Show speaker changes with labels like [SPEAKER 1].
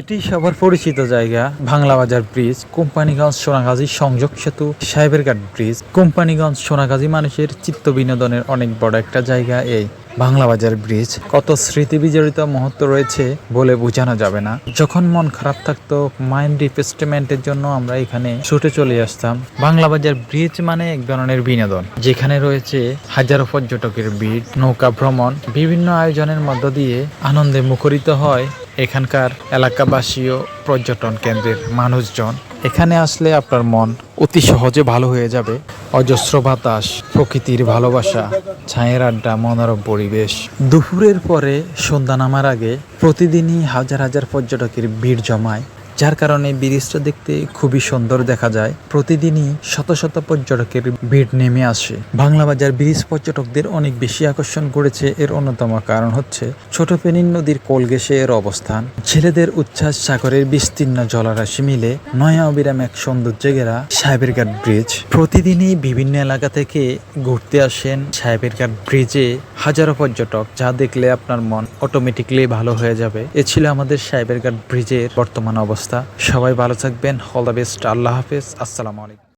[SPEAKER 1] এটি সবার পরিচিত জায়গা বাংলা বাজার ব্রিজ, কোম্পানিগঞ্জ সোনাগাজী সংযোগ সেতু, সাহেবেরঘাট ব্রিজ। কোম্পানিগঞ্জ সোনাগাজী মানুষের চিত্ত বিনোদনের অনেক বড় একটা জায়গা এই বাংলা বাজার ব্রিজ। কত স্মৃতি বিজড়িত মুহূর্ত রয়েছে বলে বোঝানো যাবে না। যখন মন খারাপ থাকতো মাইন্ড রিফ্রেশমেন্টের জন্য আমরা এখানে ছুটে চলে আসতাম। বাংলা বাজার ব্রিজ মানে এক ধরনের বিনোদন, যেখানে রয়েছে হাজারো পর্যটকের ভিড়, নৌকা ভ্রমণ, বিভিন্ন আয়োজনের মধ্য দিয়ে আনন্দে মুখরিত হয় এখানকার এলাকাবাসী ও পর্যটন কেন্দ্রের মানুষজন। এখানে আসলে আপনার মন অতি সহজে ভালো হয়ে যাবে। অজস্র বাতাস, প্রকৃতির ভালোবাসা ছায়ের আড্ডা, মনোরম পরিবেশ। দুপুরের পরে সন্ধ্যা নামার আগে প্রতিদিনই হাজার হাজার পর্যটকের ভিড় জমায়। যার কারণে ব্রিজটা দেখতে খুবই সুন্দর দেখা যায়। প্রতিদিনই শত শত পর্যটকের ভিড় নেমে আসে। বাংলা বাজার ব্রিজ পর্যটকদের অনেক বেশি আকর্ষণ করেছে, এর অন্যতম কারণ হচ্ছে ছোট পেনিন নদীর কোল ঘেঁষে এর অবস্থান। ছেলেদের উচ্ছ্বাস সাগরের বিস্তীর্ণ জলরাশি মিলে নয়া অবিরাম এক সৌন্দর্য ঘেরা সাহেবেরঘাট ব্রিজ। প্রতিদিনই বিভিন্ন এলাকা থেকে ঘুরতে আসেন সাহেবেরঘাট ব্রিজে হাজারো পর্যটক, যা দেখলে আপনার মন অটোমেটিকলি ভালো হয়ে যাবে। এ ছিল আমাদের সাহেবেরঘাট ব্রিজের বর্তমান অবস্থা। সবাই ভালো থাকবেন। অল দ্য বেস্ট আল্লাহ হাফেজ। আসসালামু আলাইকুম।